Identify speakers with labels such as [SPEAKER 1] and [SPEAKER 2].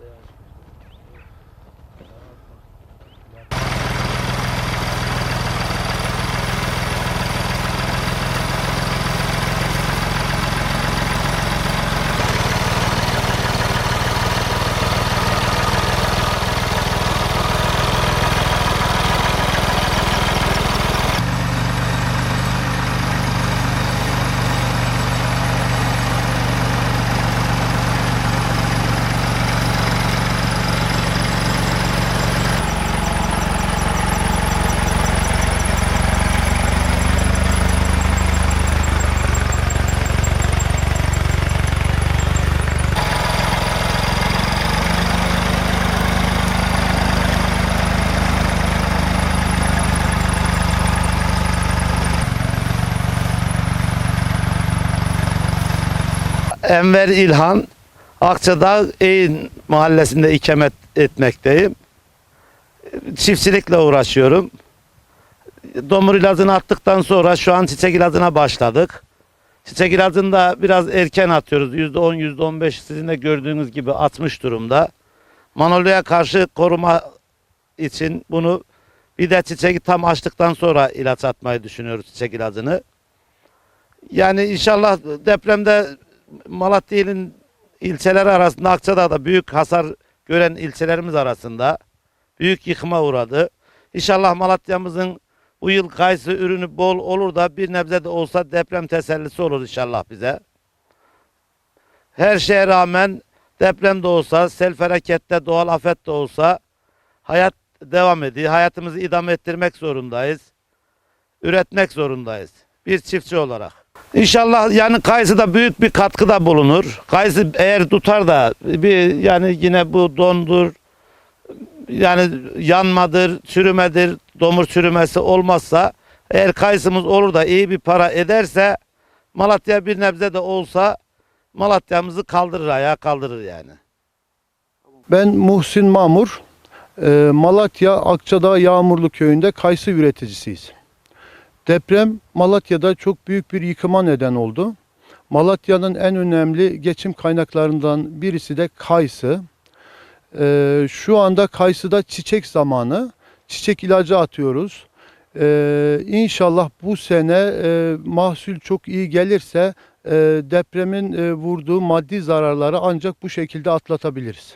[SPEAKER 1] the Enver İlhan, Akçadağ Eğin mahallesinde ikamet etmekteyim. Çiftçilikle uğraşıyorum. Domur ilacını attıktan sonra şu an çiçek ilacına başladık. Çiçek ilacını da biraz erken atıyoruz. %10, %15 sizin de gördüğünüz gibi atmış durumda. Manolya'ya karşı koruma için bunu bir de çiçeği tam açtıktan sonra ilaç atmayı düşünüyoruz çiçek ilacını. Yani inşallah depremde Malatya ilin ilçeleri arasında Akçadağ'da büyük hasar gören ilçelerimiz arasında büyük yıkıma uğradı. İnşallah Malatya'mızın bu yıl kayısı ürünü bol olur da bir nebze de olsa deprem tesellisi olur inşallah bize. Her şeye rağmen deprem de olsa, sel felakette, doğal afet de olsa hayat devam ediyor. Hayatımızı idame ettirmek zorundayız. Üretmek zorundayız. Bir çiftçi olarak. İnşallah yani kayısıda büyük bir katkıda bulunur. Kayısı eğer tutar da bir yani yine bu dondur yani yanmadır, çürümedir, domur çürümesi olmazsa eğer kayısımız olur da iyi bir para ederse Malatya bir nebze de olsa Malatya'mızı kaldırır ayağa kaldırır yani.
[SPEAKER 2] Ben Muhsin Mamur. Ee, Malatya Akçadağ Yağmurlu köyünde kayısı üreticisiyiz. Deprem Malatya'da çok büyük bir yıkıma neden oldu. Malatya'nın en önemli geçim kaynaklarından birisi de kayısı. Ee, şu anda kayısıda çiçek zamanı. Çiçek ilacı atıyoruz. Ee, inşallah bu sene e, mahsul çok iyi gelirse e, depremin e, vurduğu maddi zararları ancak bu şekilde atlatabiliriz.